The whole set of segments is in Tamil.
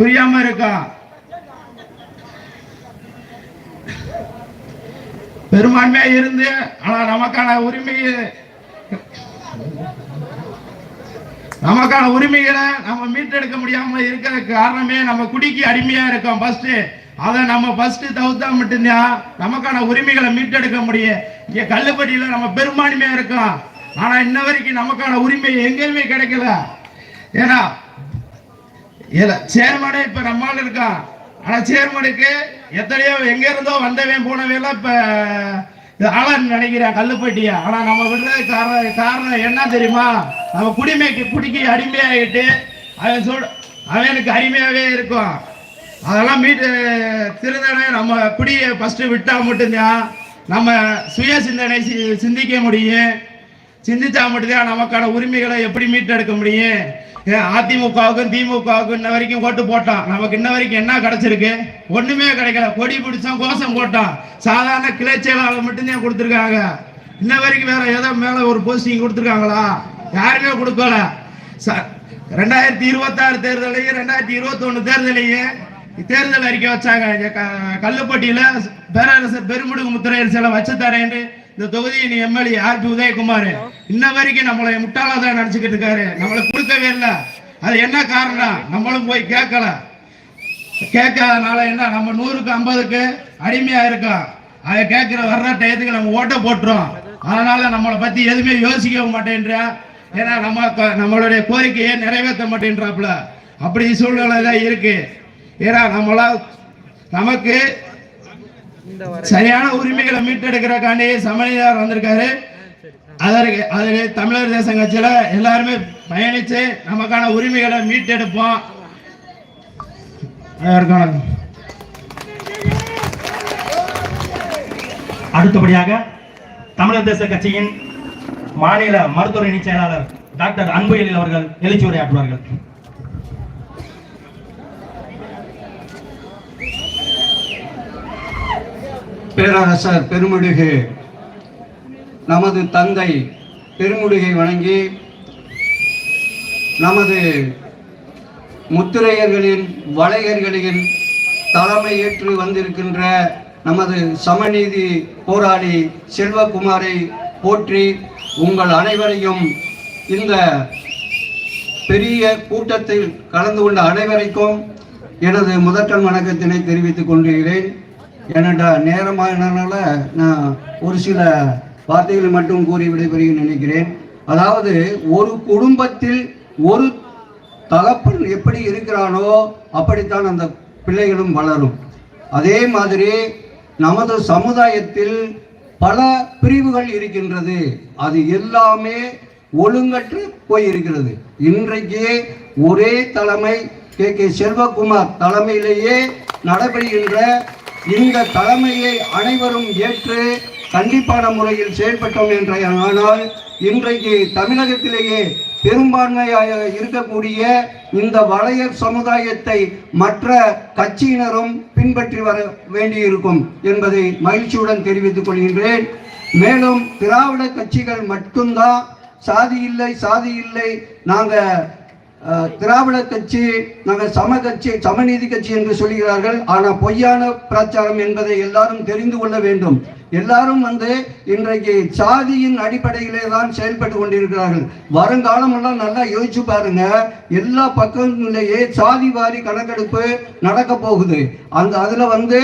புரியாம இருக்கா? பெரும்பான்மையா இருந்து ஆனா நமக்கான உரிமையை நமக்கான உரிமைகளை நம்ம மீட்டெடுக்க முடியாம இருக்கிற காரணமே நம்ம குடிக்கு அடிமையா இருக்கோம் ஃபர்ஸ்ட் அதை நம்ம ஃபர்ஸ்ட் தவிர்த்தா மட்டும்தான் நமக்கான உரிமைகளை மீட்டெடுக்க முடியும். இங்க கல்லுப்பட்டியில நம்ம பெரும்பான்மையா இருக்கோம். ஆனா இன்ன வரைக்கும் நமக்கான உரிமை எங்கேயுமே கிடைக்கல. ஏன்னா இல்ல சேர்மடை இப்ப நம்மால் இருக்கான் ஆனா சேர்மனுக்கு எத்தனையோ எங்க இருந்தோ வந்தவன் போனவன் இப்ப ஆளான்னு நினைக்கிறேன் கல்லுப்பட்டியா. ஆனா நம்ம விடுறது காரணம் காரணம் என்ன தெரியுமா? நம்ம குடிமைக்கு குடிக்கு அடிமையாகிட்டு அவன் சொல் அவனுக்கு அடிமையாகவே இருக்கும். அதெல்லாம் மீட்டு திருந்தனை நம்ம குடியை ஃபஸ்ட்டு விட்டால் மட்டும்தான் நம்ம சுய சிந்தனை சி- சிந்திக்க முடியும். சிந்தித்தா மட்டும்தான் நமக்கான உரிமைகளை எப்படி மீட்டெடுக்க முடியும்? அதிமுகவுக்கும் திமுகவுக்கும் இன்ன வரைக்கும் ஓட்டு போட்டான் நமக்கு இன்ன வரைக்கும் என்ன கிடைச்சிருக்கு? ஒண்ணுமே கிடைக்கல. கொடி பிடிச்சோம் கோஷம் போட்டான் சாதாரண கிளை செயலாளர் மட்டும்தான் கொடுத்துருக்காங்க. இன்ன வரைக்கும் வேற ஏதோ மேல ஒரு போஸ்டிங் கொடுத்துருக்காங்களா? யாருமே கொடுக்கல. ச- ரெண்டாயிரத்தி இருபத்தாறு தேர்தலையும் ரெண்டாயிரத்தி இருபத்தொன்னு தேர்தலையும் தேர்தல் அறிக்கை வச்சாங்க. க- கல்லுப்பட்டியில பேரரசர் பெருமுடுகு முத்திரையர் சிலை வச்சு தரேன்னு இந்த தொகுதியின் எம்எல்ஏ ஆர் பி உதயகுமார் இன்ன வரைக்கும் நம்மளை முட்டாளா தான் நினைச்சுக்கிட்டு இருக்காரு. நம்மளை கொடுக்கவே இல்லை. அது என்ன காரணம்? நம்மளும் போய் கேட்கல. கேட்காதனால என்ன? நம்ம நூறுக்கு ஐம்பதுக்கு அடிமையா இருக்கோம். அதை கேட்கிற வர்ற டயத்துக்கு நம்ம ஓட்ட போட்டுரும் அதனால நம்மளை பத்தி எதுவுமே யோசிக்க மாட்டேன்றா. ஏன்னா நம்ம நம்மளுடைய கோரிக்கையை நிறைவேற்ற மாட்டேன்றாப்புல. அப்படி சூழ்நிலை தான் இருக்கு. ஏன்னா நம்மளா நமக்கு சரியான உரிமைகளை மீட்டெடுக்கிறக்காண்டி சமநிதார் வந்திருக்காரு. அதற்கு அதற்கு தமிழர் தேசம் கட்சியில எல்லாருமே பயணிச்சு நமக்கான உரிமைகளை மீட்டெடுப்போம். அடுத்தபடியாக தமிழர் தேச கட்சியின் மாநில மருத்துவ இணை செயலாளர் டாக்டர் அன்புயலில் அவர்கள் எழுச்சி உரையாற்றுவார்கள். பேரரசர் பெருமுடுகு நமது தந்தை பெருமுடுகை வணங்கி நமது முத்திரையர்களின் வளையர்களின் தலைமை ஏற்று வந்திருக்கின்ற நமது சமநீதி போராளி செல்வகுமாரை போற்றி உங்கள் அனைவரையும் இந்த பெரிய கூட்டத்தில் கலந்து கொண்ட அனைவருக்கும் எனது முதற்கண் வணக்கத்தினை தெரிவித்துக் கொள்கிறேன். என்னடா நேரமானனால நான் ஒரு சில வார்த்தைகளை மட்டும் கூறி விடைபெறுகிறேன் நினைக்கிறேன். அதாவது ஒரு குடும்பத்தில் ஒரு தகப்பன் எப்படி இருக்கிறானோ அப்படித்தான் அந்த பிள்ளைகளும் வளரும். அதே மாதிரி நமது சமுதாயத்தில் பல பிரிவுகள் இருக்கின்றது. அது எல்லாமே ஒழுங்கற்று போயிருக்கிறது. இன்றைக்கு ஒரே தலைமை கே கே செல்வகுமார் தலைமையிலேயே நடைபெறுகின்ற இந்த தலைமையை அனைவரும் ஏற்று கண்டிப்பான முறையில் செயல்பட்டோம் என்ற ஆனால் இன்றைக்கு தமிழகத்திலேயே பெரும்பான்மையாக இருக்கக்கூடிய இந்த வளையர் சமுதாயத்தை மற்ற கட்சியினரும் பின்பற்றி வர வேண்டியிருக்கும் என்பதை மகிழ்ச்சியுடன் தெரிவித்துக் கொள்கின்றேன். மேலும் திராவிட கட்சிகள் மட்டும்தான் சாதி இல்லை சாதி இல்லை நாங்கள் திராவிட கட்சி நாங்கள் சம கட்சி சமநீதி கட்சி என்று சொல்கிறார்கள். ஆனால் பொய்யான பிரச்சாரம் என்பதை எல்லாரும் தெரிந்து கொள்ள வேண்டும். எல்லாரும் வந்து இன்றைக்கு சாதியின் அடிப்படையிலே தான் செயல்பட்டு கொண்டிருக்கிறார்கள். வருங்காலமெல்லாம் நல்லா யோசிச்சு பாருங்க. எல்லா பக்கங்களிலேயே சாதி வாரி கணக்கெடுப்பு நடக்க போகுது. அந்த அதில் வந்து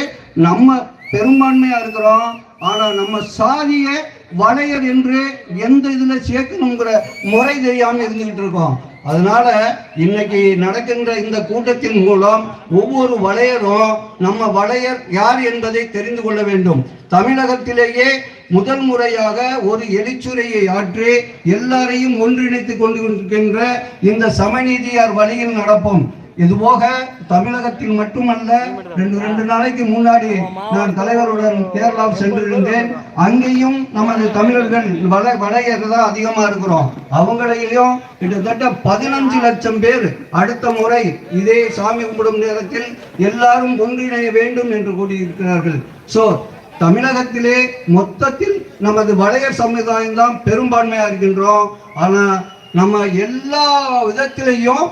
நம்ம பெரும்பான்மையாக இருக்கிறோம். ஆனால் நம்ம சாதியை வளையர் என்று எந்த இதுல சேர்க்கணுங்கிற முறை தெரியாம இருந்துகிட்டு இருக்கோம். அதனால இன்னைக்கு நடக்கின்ற இந்த கூட்டத்தின் மூலம் ஒவ்வொரு வளையரும் நம்ம வளையர் யார் என்பதை தெரிந்து கொள்ள வேண்டும். தமிழகத்திலேயே முதல் முறையாக ஒரு எழுச்சுரையை ஆற்றி எல்லாரையும் ஒன்றிணைத்துக் கொண்டிருக்கின்ற இந்த சமநீதியார் வழியில் நடப்போம். இதுபோக தமிழகத்தில் மட்டுமல்ல ரெண்டு ரெண்டு நாளைக்கு முன்னாடி நான் தலைவருடன் கேரளா சென்றிருந்தேன். அங்கேயும் நமது தமிழர்கள் வட வடையர் தான் அதிகமா இருக்கிறோம். அவங்களையும் கிட்டத்தட்ட பதினஞ்சு லட்சம் பேர் அடுத்த முறை இதே சாமி கும்பிடும் நேரத்தில் எல்லாரும் ஒன்றிணைய வேண்டும் என்று கூறியிருக்கிறார்கள். சோ தமிழகத்திலே மொத்தத்தில் நமது வளையர் சமுதாயம் தான் பெரும்பான்மையா இருக்கின்றோம். ஆனா நம்ம எல்லா விதத்திலையும்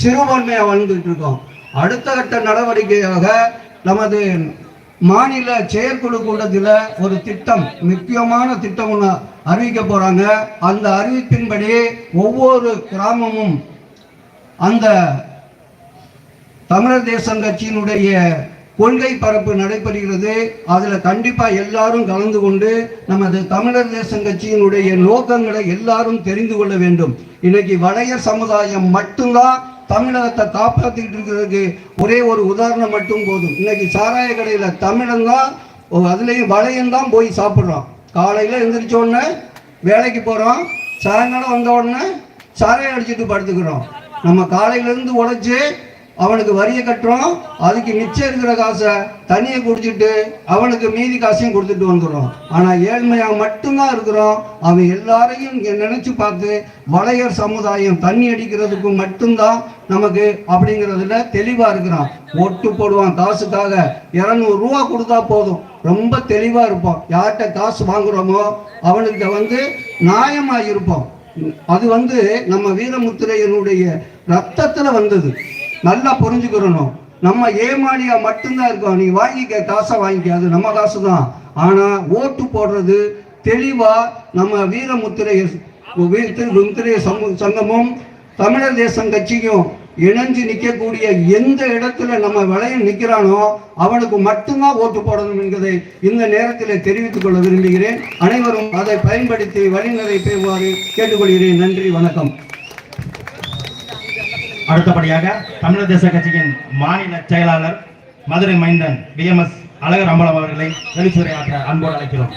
சிறுபான்மையா வாழ்ந்துட்டு இருக்கோம். அடுத்த கட்ட நடவடிக்கையாக நமது மாநில செயற்குழு கூட்டத்தில் ஒரு திட்டம் முக்கியமான திட்டம் ஒன்று அறிவிக்க போறாங்க. அந்த அறிவிப்பின்படி ஒவ்வொரு கிராமமும் அந்த தமிழர் தேசம் கட்சியினுடைய கொள்கை பரப்பு நடைபெறுகிறது. அதில் கண்டிப்பாக எல்லாரும் கலந்து கொண்டு நமது தமிழர் தேசம் கட்சியினுடைய நோக்கங்களை எல்லாரும் தெரிந்து கொள்ள வேண்டும். இன்னைக்கு வளைய சமுதாயம் மட்டும்தான் தமிழகத்தை காப்பாற்றிக்கிட்டு இருக்கிறதுக்கு ஒரே ஒரு உதாரணம் மட்டும் போதும். இன்னைக்கு சாராய கடையில் தமிழன் தான் அதுலேயும் வளையந்தான் போய் சாப்பிட்றோம் காலையில் எந்திரிச்ச உடனே வேலைக்கு போகிறோம் சாயங்காலம் வந்த உடனே சாராயம் அடிச்சுட்டு படுத்துக்கிறோம் நம்ம காலையிலேருந்து உழைச்சி அவனுக்கு வரியை கட்டுறோம் அதுக்கு மிச்சம் இருக்கிற காசை தண்ணியை குடிச்சிட்டு அவனுக்கு மீதி காசையும் கொடுத்துட்டு வந்துடுறோம். ஆனால் ஏழ்மையாக மட்டும்தான் இருக்கிறோம். அவன் எல்லாரையும் நினச்சி பார்த்து வளையர் சமுதாயம் தண்ணி அடிக்கிறதுக்கு மட்டும்தான் நமக்கு அப்படிங்கிறதுல தெளிவாக இருக்கிறான். ஒட்டு போடுவான் காசுக்காக. இரநூறுவா ரூபா கொடுத்தா போதும். ரொம்ப தெளிவாக இருப்போம் யார்கிட்ட காசு வாங்குறோமோ அவனுக்கு வந்து நியாயமாக இருப்போம் அது வந்து நம்ம வீரமுத்திரையனுடைய ரத்தத்தில் வந்தது. நல்லா புரிஞ்சுக்கிறணும். நம்ம ஏமாளியா மட்டும்தான் இருக்கோம். நீ வாங்கிக்க காசை வாங்கிக்க. அது நம்ம காசு தான் ஆனா ஓட்டு போடுறது தெளிவா நம்ம வீரமுத்திரை முத்திரைய சங்கமும் தமிழர் தேசம் கட்சியும் இணைஞ்சு நிற்கக்கூடிய எந்த இடத்துல நம்ம விளைய நிற்கிறானோ அவனுக்கு மட்டும்தான் ஓட்டு போடணும் என்பதை இந்த நேரத்தில் தெரிவித்துக் கொள்ள விரும்புகிறேன். அனைவரும் அதை பயன்படுத்தி வழிநடை பெறுமாறு கேட்டுக்கொள்கிறேன். நன்றி வணக்கம். அடுத்தபடியாக தமிழக தேச கட்சியின் மாநில செயலாளர் மதுரை மைந்தன் பிஎம்எஸ் அழகர் அம்பலம் அவர்களை எழுச்சுரையாற்ற அன்போடு அழைக்கிறோம்.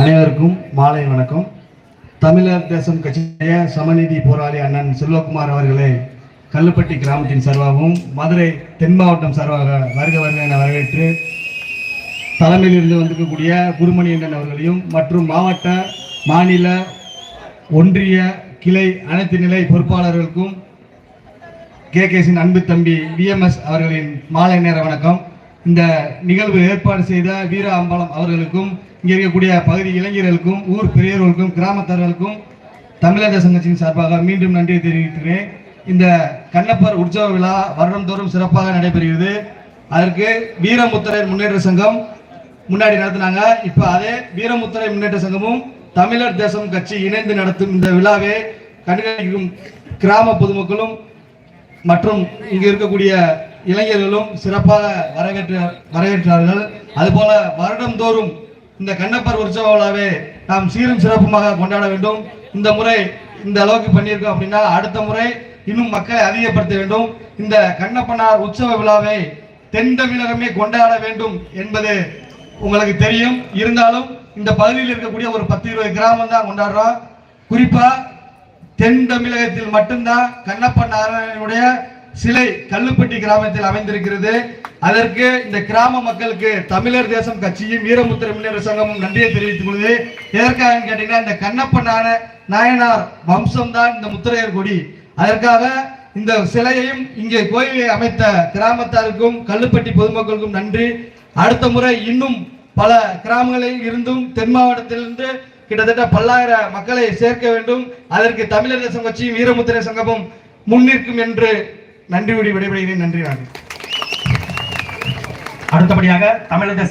அனைவருக்கும் மாலை வணக்கம். தமிழர் தேசம் கட்சியுடைய சமநீதி போராளி அண்ணன் செல்வகுமார் அவர்களே கல்லுப்பட்டி கிராமத்தின் சார்பாகவும் மதுரை தென் மாவட்டம் சார்பாக வருக வருக என வரவேற்று தலைமையிலிருந்து வந்திருக்கக்கூடிய குருமணி அண்ணன் அவர்களையும் மற்றும் மாவட்ட மாநில ஒன்றிய கிளை அனைத்து நிலை பொறுப்பாளர்களுக்கும் கேகேசின் அன்பு தம்பி விஎம்எஸ் அவர்களின் மாலை நேர வணக்கம். இந்த நிகழ்வு ஏற்பாடு செய்த வீர அம்பலம் அவர்களுக்கும் இங்கே இருக்கக்கூடிய பகுதி இளைஞர்களுக்கும் ஊர் பெரியவர்களுக்கும் கிராமத்தார்களுக்கும் தமிழக சங்கத்தின் சார்பாக மீண்டும் நன்றி தெரிவிக்கிறேன். இந்த கண்ணப்பர் உற்சவ விழா வருடந்தோறும் சிறப்பாக நடைபெறுகிறது. அதற்கு வீரமுத்தரையர் முன்னேற்ற சங்கம் முன்னாடி நடத்தினாங்க. இப்போ அதே வீரமுத்தரை முன்னேற்ற சங்கமும் தமிழர் தேசம் கட்சி இணைந்து நடத்தும் இந்த விழாவை கண்காணிக்கும் கிராம பொதுமக்களும் மற்றும் இங்கு இருக்கக்கூடிய இளைஞர்களும் சிறப்பாக வரவேற்ற வரவேற்றார்கள். அதுபோல வருடந்தோறும் இந்த கண்ணப்பர் உற்சவ விழாவை நாம் சீரும் சிறப்புமாக கொண்டாட வேண்டும். இந்த முறை இந்த அளவுக்கு பண்ணியிருக்கோம் அப்படின்னா அடுத்த முறை இன்னும் மக்களை அதிகப்படுத்த வேண்டும். இந்த கண்ணப்பனார் உற்சவ விழாவை தென் தமிழகமே கொண்டாட வேண்டும் என்பது உங்களுக்கு தெரியும். இருந்தாலும் இந்த பகுதியில் இருக்கக்கூடிய ஒரு பத்து இருபது கிராமம் தான் கொண்டாடுறோம். குறிப்பா தென் தமிழகத்தில் மட்டும்தான் கண்ணப்ப நாராயணனுடைய சிலை கல்லுப்பட்டி கிராமத்தில் அமைந்திருக்கிறது. அதற்கு இந்த கிராம மக்களுக்கு தமிழர் தேசம் கட்சியும் வீரமுத்திர மின்னர் சங்கமும் நன்றியை தெரிவித்துக் கொள்வது. எதற்காக கேட்டீங்கன்னா இந்த கண்ணப்ப நாயனார் வம்சம் தான் இந்த முத்திரையர் கொடி. அதற்காக இந்த சிலையையும் இங்கே கோயிலை அமைத்த கிராமத்தாருக்கும் கல்லுப்பட்டி பொதுமக்களுக்கும் நன்றி. அடுத்த முறை இன்னும் பல கிராமங்களில் இருந்தும் தென் மாவட்டத்திலிருந்து கிட்டத்தட்ட பல்லாயிரம் மக்களை சேர்க்க வேண்டும். அதற்கு தமிழர் தேசம் கட்சியும் வீரமுத்திரை சங்கமும் முன்னிற்கும் என்று நன்றி விடைபெறுகிறேன். நன்றி நான் அடுத்தபடியாக தமிழக